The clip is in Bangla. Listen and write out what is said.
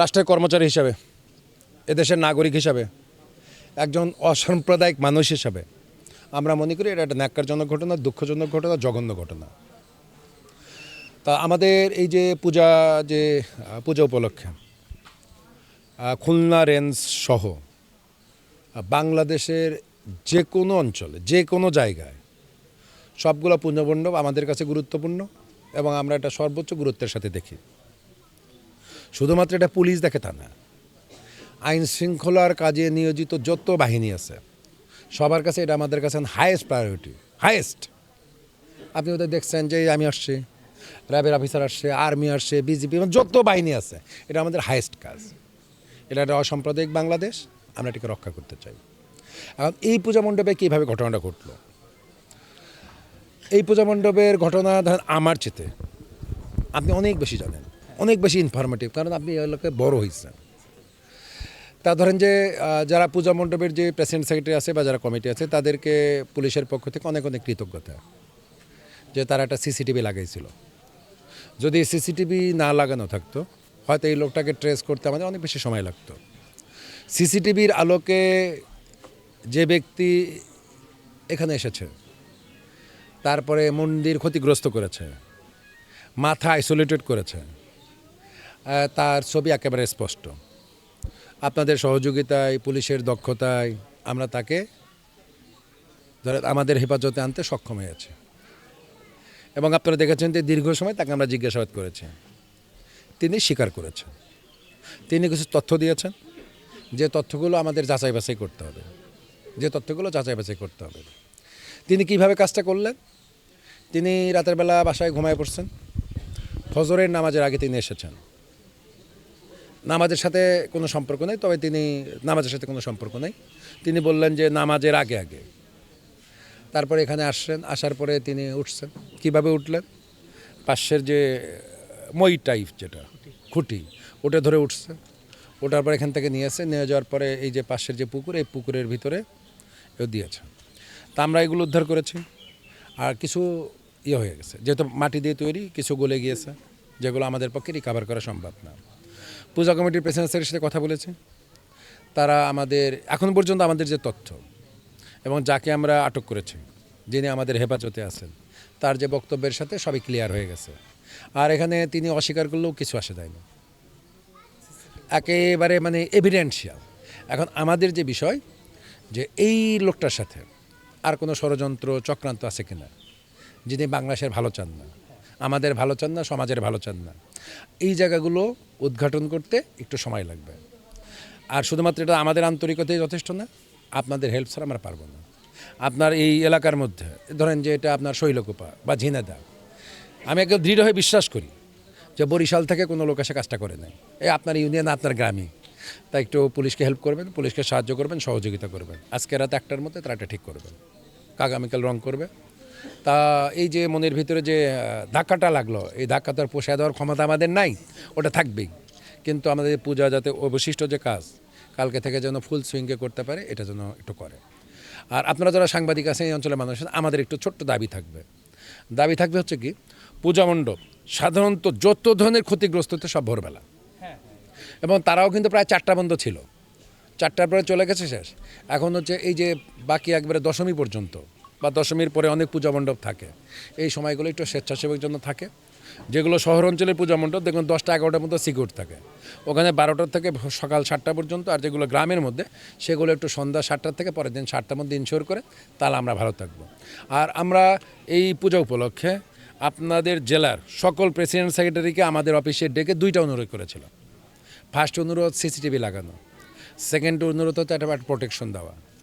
রাষ্ট্রের কর্মচারী হিসাবে, এদেশের নাগরিক হিসাবে, একজন অসাম্প্রদায়িক মানুষ হিসাবে, আমরা মনে করি এটা একটা ন্যাক্কারজনক ঘটনা, দুঃখজনক ঘটনা, জঘন্য ঘটনা। তা আমাদের এই যে পূজা যে পূজা উপলক্ষে খুলনা রেঞ্জ সহ বাংলাদেশের যে কোনো অঞ্চলে যে কোনো জায়গায়, সবগুলো পুণ্যমণ্ডপ আমাদের কাছে গুরুত্বপূর্ণ এবং আমরা এটা সর্বোচ্চ গুরুত্বের সাথে দেখি। শুধুমাত্র এটা পুলিশ দেখে তা না। আইন শৃঙ্খলার কাজে নিয়োজিত যত বাহিনী আছে, সবার কাছে এটা আমাদের কাছে হায়েস্ট প্রায়োরিটি হায়েস্ট আপনি ওদের দেখছেন যে আমি আসছি, র্যাবের অফিসার আসছে আর্মি আসছে বিজেপি যত বাহিনী আছে, এটা আমাদের হায়েস্ট কাজ। এটা একটা অসাম্প্রদায়িক বাংলাদেশ, আমরা এটাকে রক্ষা করতে চাই। এখন এই পূজা মণ্ডপে কীভাবে ঘটনাটা ঘটলো? এই পূজা মণ্ডপের ঘটনা ধরেন আমার চেতে, আপনি অনেক বেশি জানেন। অনেক বেশি ইনফরমেটিভ কারণ আপনি এলাকায় বড় হয়েছেন তা ধরেন যে যারা পূজা মণ্ডপের যে প্রেসিডেন্ট সেক্রেটারি আছে বা যারা কমিটি আছে, তাদেরকে পুলিশের পক্ষ থেকে অনেক অনেক কৃতজ্ঞতা যে তারা একটা সিসিটিভি লাগাইছিল। যদি সিসিটিভি না লাগানো থাকতো, হয়তো এই লোকটাকে ট্রেস করতে আমাদের অনেক বেশি সময় লাগতো। সিসিটিভির আলোকে যে ব্যক্তি এখানে এসেছে, তারপরে মন্দির ক্ষতিগ্রস্ত করেছে, মাথা আইসোলেটেড করেছে তার ছবি একেবারে স্পষ্ট। আপনাদের সহযোগিতায়, পুলিশের দক্ষতায় আমরা তাকে আমাদের হেফাজতে আনতে সক্ষম হয়েছে। এবং আপনারা দেখেছেন যে দীর্ঘ সময় তাকে আমরা জিজ্ঞাসাবাদ করেছি। তিনি স্বীকার করেছেন। তিনি কিছু তথ্য দিয়েছেন যে তথ্যগুলো আমাদের যাচাই বাছাই করতে হবে। যে তথ্যগুলো যাচাই বাছাই করতে হবে। তিনি কীভাবে কাজটা করলেন? তিনি রাতের বেলা বাসায় ঘুমায় পড়ছেন। ফজরের নামাজের আগে তিনি এসেছেন। নামাজের সাথে কোনো সম্পর্ক নেই, তবে তিনি নামাজের সাথে কোনো সম্পর্ক নেই। তিনি বললেন যে নামাজের আগে আগে। তারপরে এখানে আসছেন আসার পরে তিনি উঠছেন। কীভাবে উঠলেন? পাশের যে মই টাইপ যেটা, খুঁটি, ওটা ধরে উঠছে। ওটার পর এখান থেকে নিয়ে আসে, নিয়ে যাওয়ার পরে এই যে পাশের যে পুকুর, এই পুকুরের ভিতরে এও দিয়েছে। তা আমরা এগুলো উদ্ধার করেছি, আর কিছু ইয়ে হয়ে গেছে। যেহেতু মাটি দিয়ে তৈরি, কিছু গলে গিয়েছে, যেগুলো আমাদের পক্ষে রিকাভার করা সম্ভব না। পূজা কমিটির প্রেসিডেন্সের সাথে কথা বলেছে। তারা আমাদের, এখন পর্যন্ত আমাদের যে তথ্য এবং যাকে আমরা আটক করেছি, যিনি আমাদের হেফাজতে আছেন, তার যে বক্তব্যের সাথে সবই ক্লিয়ার হয়ে গেছে। আর এখানে তিনি অস্বীকার করলেও কিছু আসে যায়নি একেবারে মানে এভিডেন্সিয়াল এখন আমাদের যে বিষয়, যে এই লোকটার সাথে আর কোনো ষড়যন্ত্র, চক্রান্ত আছে কিনা? যিনি বাংলাদেশের ভালো চান না, আমাদের ভালো চান না, সমাজের ভালো চান না, এই জায়গাগুলো উদ্ঘাটন করতে একটু সময় লাগবে। আর শুধুমাত্র এটা আমাদের আন্তরিকতাই যথেষ্ট না, আপনাদের হেল্প ছাড়া আমরা পারব না। আপনার এই এলাকার মধ্যে, ধরেন যে এটা আপনার শৈলকুপা বা ঝিনাদা আমি একে দৃঢ় হয়ে বিশ্বাস করি যে বরিশাল থেকে কোনো লোক এসে কাজটা করে নাই এই আপনার ইউনিয়ন, আপনার গ্রামে তাই একটু পুলিশকে হেল্প করবেন, পুলিশকে সাহায্য করবেন, সহযোগিতা করবেন। আজকে রাত একটার মধ্যে তারা এটা ঠিক করবেন আগামীকাল রং করবে। তা এই যে মনের ভিতরে যে ধাক্কাটা লাগল, এই ধাক্কাটার পোষায় দেওয়ার ক্ষমতা আমাদের নাই, ওটা থাকবেই। কিন্তু আমাদের পূজা যাতে অবশিষ্ট যে কাজ, কালকে থেকে যেন ফুল সুইংকে করতে পারে, এটা যেন একটু করে। আর আপনারা যারা সাংবাদিক আছেন, এই অঞ্চলের মানুষ আমাদের একটু ছোট্ট দাবি থাকবে। দাবি থাকবে হচ্ছে কি, পূজা মণ্ডপ সাধারণত যত ধরনের ক্ষতিগ্রস্ত হচ্ছে সব ভোরবেলা। এবং তারাও কিন্তু প্রায় চারটা বন্ধ ছিল। চারটার পরে চলে গেছে শেষ। এখন হচ্ছে এই যে বাকি একবারে দশমী পর্যন্ত বা দশমীর পরে অনেক পূজা মণ্ডপ থাকে। এই সময়গুলো একটু স্বেচ্ছাসেবক জন্য থাকে। যেগুলো শহর অঞ্চলের পূজা মণ্ডপ দেখুন দশটা এগারোটার মধ্যে সিকিউর থাকে। ওখানে বারোটার থেকে সকাল সাতটা পর্যন্ত আর যেগুলো গ্রামের মধ্যে, সেগুলো একটু সন্ধ্যা সাতটার থেকে পরের দিন সাতটার মধ্যে ইনশোর করে তাহলে আমরা ভালো থাকব। আর আমরা এই পূজা উপলক্ষে আপনাদের জেলার সকল প্রেসিডেন্ট সেক্রেটারিকে আমাদের অফিসে ডেকে দুইটা অনুরোধ করেছিল ফার্স্ট অনুরোধ সিসিটিভি লাগানো। সেকেন্ড অনুরোধ হচ্ছে একটা প্রোটেকশন দেওয়া।